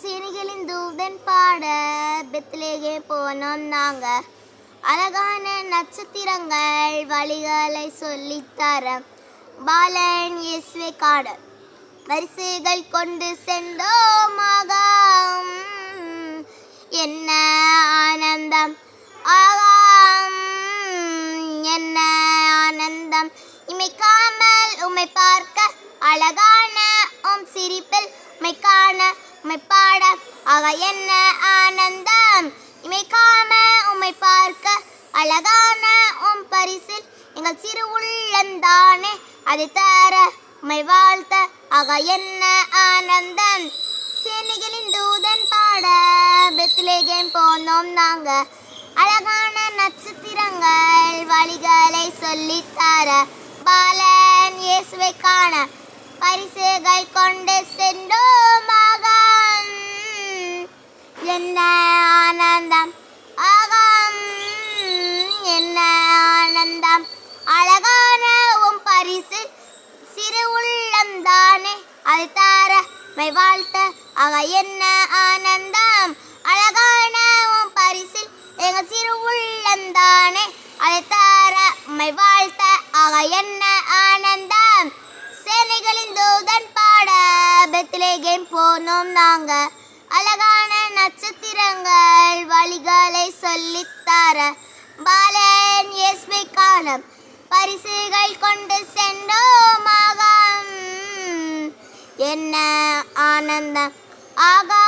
சிறுகளின் தூதன் பாட பெத்லேகே போனோம் நாங்க அழகான நட்சத்திரங்கள் வழிகளை சொல்லித்தர பாலன் இயேசுவை காண வரிசைகள் கொண்டு சென்றோமாக என்ன ஆனந்தம்? ஆகாம். என்ன ஆனந்தம்? இமைக்காமல் உமை பார்க்க அழகான உம் சிரிப்பில் உமை காண உமை பாட. ஆக என்ன ஆனந்தம்? இமைக்காம உமை பார்க்க அழகான உம் பரிசில் எங்கள் சிறு உள்ளந்தானே அது தர உமை வாழ்த்த ஆக என்ன ஆனந்தம் சேனைகளின் தூதன் பாட பெத்லேகேம் போனோம் நாங்க. அழகான நட்சத்திரங்கள் வழிகளை சொல்லித்தர பாலன் இயேசுவை காண பரிசுகள் கொண்டு சென்றோமாக என்ன மை வாழ்த்த ஆக என்ன ஆனந்தம்? அழகான உன் பரிசில் எங்க சிறு உள்ளந்தானே? அழைத்தார தார மை வாழ்த்த ஆக என்ன ஆனந்தம்? சேனைகளின் தூதன் பாட பெத்லேகேம் போனோம் நாங்க. அழகான நட்சத்திரங்கள் வழிகளை சொல்லித்தார பாலன் இயேசுவை காலம் பரிசுகள் கொண்டு சென்றோம் ஆகா. என்ன ஆனந்தம்? ஆகா